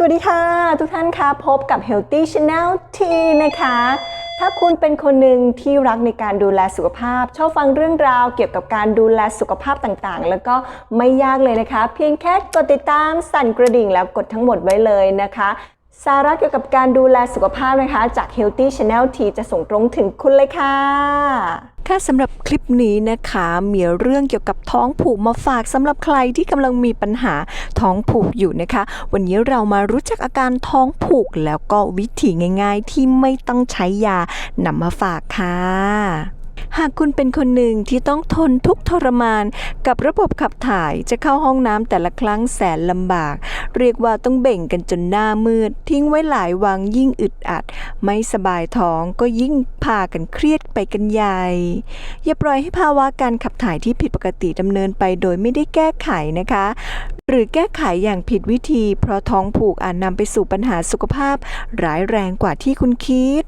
สวัสดีค่ะ ทุกท่านคะพบกับ Healthy Channel T นะคะ ถ้าคุณเป็นคนหนึ่งที่รักในการดูแลสุขภาพ ชอบฟังเรื่องราวเกี่ยวกับการดูแลสุขภาพต่างๆ แล้วก็ไม่ยากเลยนะคะ เพียงแค่กดติดตามสั่นกระดิ่งแล้วกดทั้งหมดไว้เลยนะคะ สาระเกี่ยวกับการดูแลสุขภาพนะคะ จาก Healthy Channel T จะส่งตรงถึงคุณเลยค่ะ ค่ะสำหรับคลิปนี้นะคะ มีเรื่องเกี่ยวกับท้องผูกมาฝากสำหรับใครที่กำลังมีปัญหาท้องผูกอยู่นะคะ วันนี้เรามารู้จักอาการท้องผูกแล้วก็วิธีง่าย ๆ ที่ไม่ต้องใช้ยานำมาฝากค่ะ หากคุณเป็นคนหนึ่งที่ต้องทนทุกทรมาน กับระบบขับถ่ายจะเข้าห้องน้ำแต่ละครั้งแสนลำบาก เรียกว่าต้องเบ่งกันจนหน้ามืด ทิ้งไว้หลายวังยิ่งอึดอัด ไม่สบายท้องก็ยิ่งพากันเครียดไปกันใหญ่ อย่าปล่อยให้ภาวะการขับถ่ายที่ผิดปกติดำเนินไปโดยไม่ได้แก้ไขนะคะ หรือแก้ไขอย่างผิดวิธี เพราะท้องผูกอาจนำไปสู่ปัญหาสุขภาพ ร้ายแรงกว่าที่คุณคิด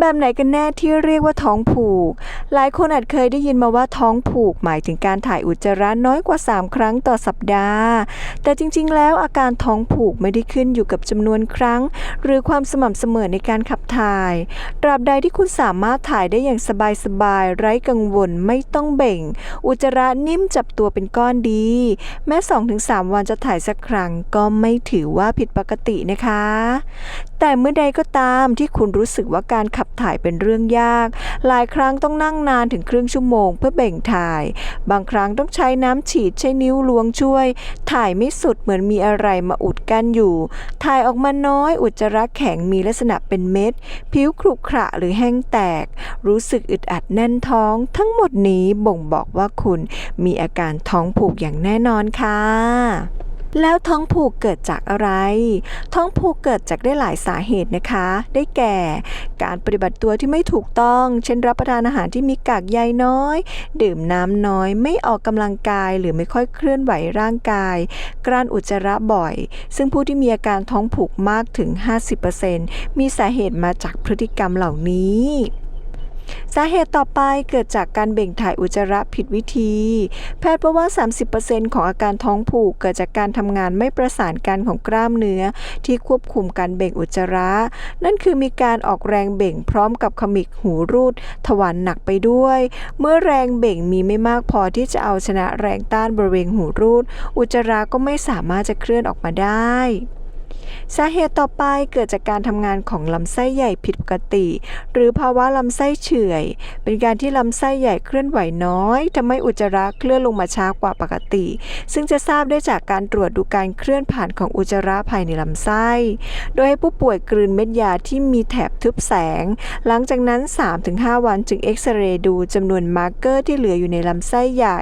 แบบไหนกันแน่ที่เรียกว่าท้องผูก หลายคนอาจเคยได้ยินมาว่าท้องผูก หมายถึงการถ่ายอุจจาระน้อยกว่า 3 ครั้งต่อสัปดาห์ แต่จริง ๆ แล้วอาการท้องผูกไม่ได้ขึ้นอยู่กับจำนวนครั้ง หรือความสม่ำเสมอในการขับถ่าย ตราบใดที่คุณสามารถถ่ายได้อย่างสบาย ๆ ไร้กังวลไม่ต้องเบ่ง อุจจาระนิ่มจับตัวเป็นก้อนดี แม้ 2-3 วันจะถ่ายสักครั้งก็ไม่ถือว่าผิดปกตินะคะแต่เมื่อใดก็ตามที่คุณรู้สึกว่าการขับถ่ายเป็นเรื่องยาก หลายครั้งต้องนั่งนานถึงครึ่งชั่วโมงเพื่อเบ่งถ่าย บางครั้งต้องใช้น้ำฉีดใช้นิ้วล้วงช่วย ถ่ายไม่สุดเหมือนมีอะไรมาอุดกั้นอยู่ ถ่ายออกมาน้อยอุจจาระแข็งมีลักษณะเป็นเม็ด ผิวขรุขระหรือแห้งแตก รู้สึกอึดอัดแน่นท้อง ทั้งหมดนี้บ่งบอกว่าคุณมีอาการท้องผูกอย่างแน่นอนค่ะ แล้วท้องผูกเกิดจากอะไร ท้องผูกเกิดจากได้หลายสาเหตุนะคะ ได้แก่ การปฏิบัติตัวที่ไม่ถูกต้อง เช่นรับประทานอาหารที่มีกากใยน้อย ดื่มน้ำน้อย ไม่ออกกำลังกายหรือไม่ค่อยเคลื่อนไหวร่างกาย กรานอุจจาระบ่อย ซึ่งผู้ที่มีอาการท้องผูกมากถึง 50%มีสาเหตุมาจากพฤติกรรมเหล่านี้ สาเหตุต่อไปเกิดจากการเบ่งถ่ายอุจจาระผิดวิธี แพทย์พบว่า 30%ของอาการท้องผูกเกิดจากการทำงานไม่ประสานกันของกล้ามเนื้อ ที่ควบคุมการเบ่งอุจจาระ นั่นคือมีการออกแรงเบ่งพร้อมกับขมิกหูรูด ทวารหนักไปด้วย เมื่อแรงเบ่งมีไม่มากพอที่จะเอาชนะแรงต้านบริเวณหูรูด อุจจาระก็ไม่สามารถจะเคลื่อนออกมาได้ สาเหตุต่อไปเกิดจากการทำงานของลำไส้ใหญ่ผิดปกติ หรือภาวะลำไส้เฉื่อย เป็นการที่ลำไส้ใหญ่เคลื่อนไหวน้อยทำให้อุจจาระเคลื่อนลงมาช้ากว่าปกติ ซึ่งจะทราบได้จากการตรวจดูการเคลื่อนผ่านของอุจจาระภายในลำไส้ โดยให้ผู้ป่วยกลืนเม็ดยาที่มีแถบทึบแสง หลังจากนั้น 3-5 วันจึงเอ็กซเรย์ดูจำนวนมาร์เกอร์ที่เหลืออยู่ในลำไส้ใหญ่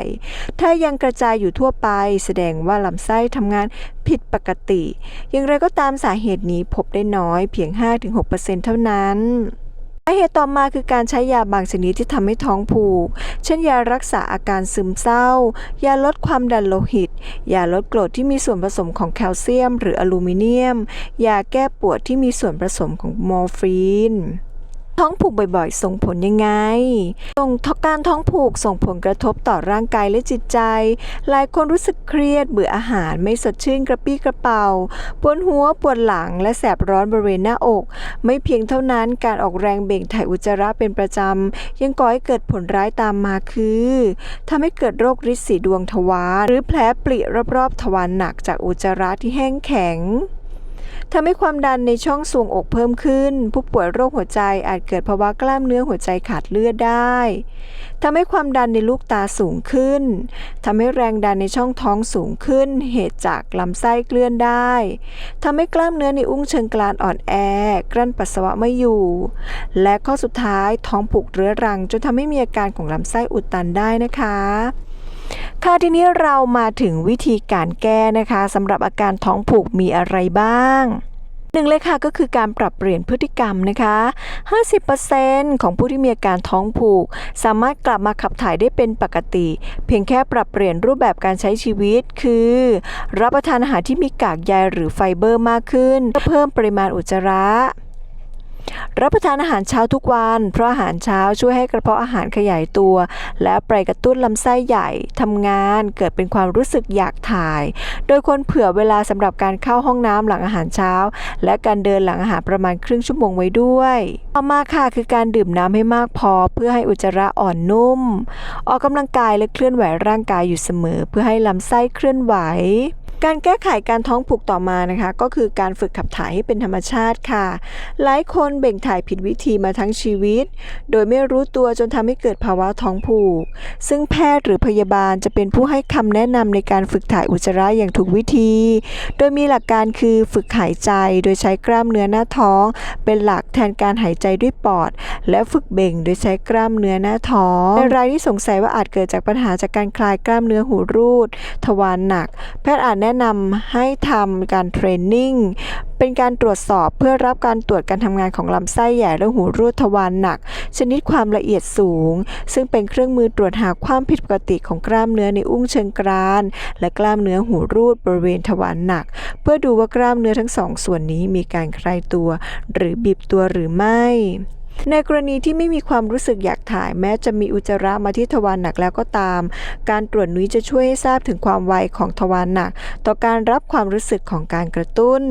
ถ้ายังกระจายอยู่ทั่วไป แสดงว่าลำไส้ทำงาน ผิดปกติ อย่างไรก็ตามสาเหตุนี้พบได้น้อยเพียง 5-6%เท่านั้นสาเหตุต่อมาคือการใช้ยาบางชนิดที่ทำให้ท้องผูก เช่นยารักษาอาการซึมเศร้า ยาลดความดันโลหิต ยาลดกรดที่มีส่วนผสมของแคลเซียม หรืออลูมิเนียม ยาแก้ปวดที่มีส่วนผสมของมอร์ฟีน ท้องผูกบ่อยๆ ส่งผลยังไง ส่งการท้องผูกส่งผลกระทบต่อร่างกายและจิตใจ หลายคนรู้สึกเครียดเบื่ออาหารไม่สดชื่นกระปี้กระเป๋าปวดหัวปวดหลังและแสบร้อนบริเวณหน้าอก ไม่เพียงเท่านั้นการออกแรงเบ่งถ่ายอุจจาระเป็นประจำ ยังก่อให้เกิดผลร้ายตามมาคือทำให้เกิดโรคริดสีดวงทวารหรือแผลปริรอบๆทวารหนักจากอุจจาระที่แห้งแข็ง ทำให้ความดันในช่องทรวงอกเพิ่มขึ้น ผู้ป่วยโรคหัวใจอาจเกิดภาวะกล้ามเนื้อหัวใจขาดเลือดได้ทำให้ความดันในลูกตาสูงขึ้นทำให้แรงดันในช่องท้องสูงขึ้น เหตุจากลำไส้เคลื่อนได้ทำให้กล้ามเนื้อในอุ้งเชิงกรานอ่อนแอกลั้นปัสสาวะไม่อยู่ และข้อสุดท้ายท้องผูกเรื้อรังจนทำให้มีอาการของลำไส้อุดตันได้นะคะ ค่ะทีนี้เรามาถึงวิธีการแก้นะคะสำหรับอาการท้องผูกมีอะไรบ้างหนึ่งเลยค่ะก็คือการปรับเปลี่ยนพฤติกรรมนะคะ 50%ของผู้ที่มีอาการท้องผูก สามารถกลับมาขับถ่ายได้เป็นปกติ เพียงแค่ปรับเปลี่ยนรูปแบบการใช้ชีวิต คือ รับประทานอาหารที่มีกากใยหรือไฟเบอร์มากขึ้นเพื่อเพิ่มปริมาณอุจจาระ รับประทานอาหารเช้าทุกวัน เพราะอาหารเช้าช่วยให้กระเพาะอาหารขยายตัว และไปกระตุ้นลำไส้ใหญ่ทำงานเกิดเป็นความรู้สึกอยากถ่าย โดยควรเผื่อเวลาสำหรับการเข้าห้องน้ำหลังอาหารเช้า และการเดินหลังอาหารประมาณครึ่งชั่วโมงไว้ด้วย ต่อมาค่ะคือการดื่มน้ำให้มากพอ เพื่อให้อุจจาระอ่อนนุ่ม ออกกำลังกายและเคลื่อนไหวร่างกายอยู่เสมอ เพื่อให้ลำไส้เคลื่อนไหว การแก้ไขการท้องผูกต่อมานะคะ ก็คือการฝึกขับถ่ายให้เป็นธรรมชาติค่ะ หลายคนเบ่งถ่ายผิดวิธีมาทั้งชีวิต โดยไม่รู้ตัวจนทำให้เกิดภาวะท้องผูก ซึ่งแพทย์หรือพยาบาลจะเป็นผู้ให้คำแนะนำในการฝึกถ่ายอุจจาระอย่างถูกวิธี โดยมีหลักการคือฝึกหายใจโดยใช้กล้ามเนื้อหน้าท้อง เป็นหลักแทนการหายใจด้วยปอด และฝึกเบ่งโดยใช้กล้ามเนื้อหน้าท้องในรายที่สงสัยว่าอาจเกิดจากปัญหาจากการคลายกล้ามเนื้อหูรูด ทวารหนัก แพทย์อาจแนะนำให้ทำการเทรนนิ่ง เป็นการตรวจสอบเพื่อรับการตรวจการทำงานของลำไส้ใหญ่และหูรูดทวารหนัก ชนิดความละเอียดสูง ซึ่งเป็นเครื่องมือตรวจหาความผิดปกติของกล้ามเนื้อในอุ้งเชิงกราน และกล้ามเนื้อหูรูดบริเวณทวารหนัก เพื่อดูว่ากล้ามเนื้อทั้งสองส่วนนี้มีการคลายตัว หรือบีบตัวหรือไม่ ในกรณีที่ไม่มีความรู้สึกอยากถ่าย แม้จะมีอุจจาระมาที่ทวารหนักแล้วก็ตาม การตรวจนี้ยจะช่วยให้ทราบถึงความไวของทวารหนัก ต่อการรับความรู้สึกของการกระตุ้น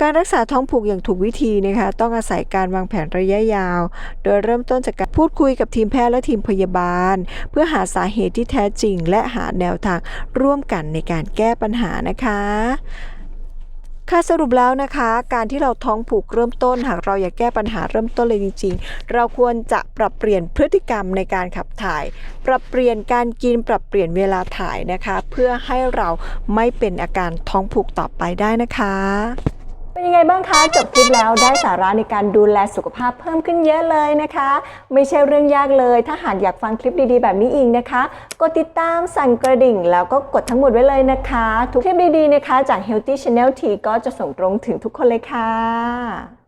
การรักษาท้องผูกอย่างถูกวิธีนะคะต้องอาศัยการวางแผนระยะยาว โดยเริ่มต้นจากการพูดคุยกับทีมแพทย์และทีมพยาบาล เพื่อหาสาเหตุที่แท้จริง และหาแนวทางร่วมกันในการแก้ปัญหานะคะ ค่ะสรุปแล้วนะคะ การที่เราท้องผูกเริ่มต้น หากเราอยากแก้ปัญหาเริ่มต้นเลยจริง ๆ เราควรจะปรับเปลี่ยนพฤติกรรมในการขับถ่าย ปรับเปลี่ยนการกินปรับเปลี่ยนเวลาถ่ายนะคะ เพื่อให้เราไม่เป็นอาการท้องผูกต่อไปได้นะคะ เป็นยังไงบ้างคะ จบคลิปแล้วได้สาระในการดูแลสุขภาพเพิ่มขึ้นเยอะเลยนะคะ ไม่ใช่เรื่องยากเลย ถ้าหากอยากฟังคลิปดีๆ แบบนี้อีกนะคะ กดติดตามสั่นกระดิ่ง แล้วก็กดทั้งหมดไว้เลยนะคะ ทุกคลิปดีๆนะคะ จาก Healthy Channel T ก็จะส่งตรงถึงทุกคนเลยค่ะ